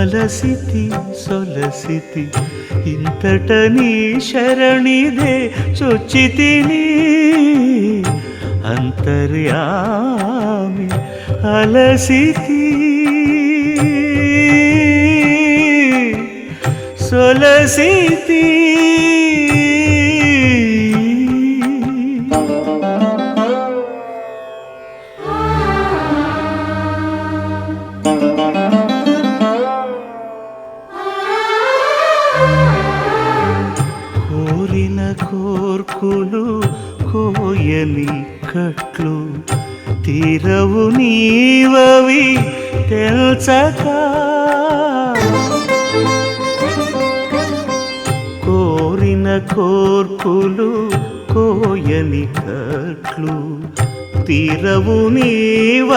అలసితి సొలసితి ఇంతట నీ శరణిదే చొచ్చితిని అంతర్యామి అలసితి సొలసితి కోర్కులు కోయని కట్లు తీరవు నీవవి తెల్చక. కోరిన కోర్కులు కోయని కట్లు తీరవు నీవ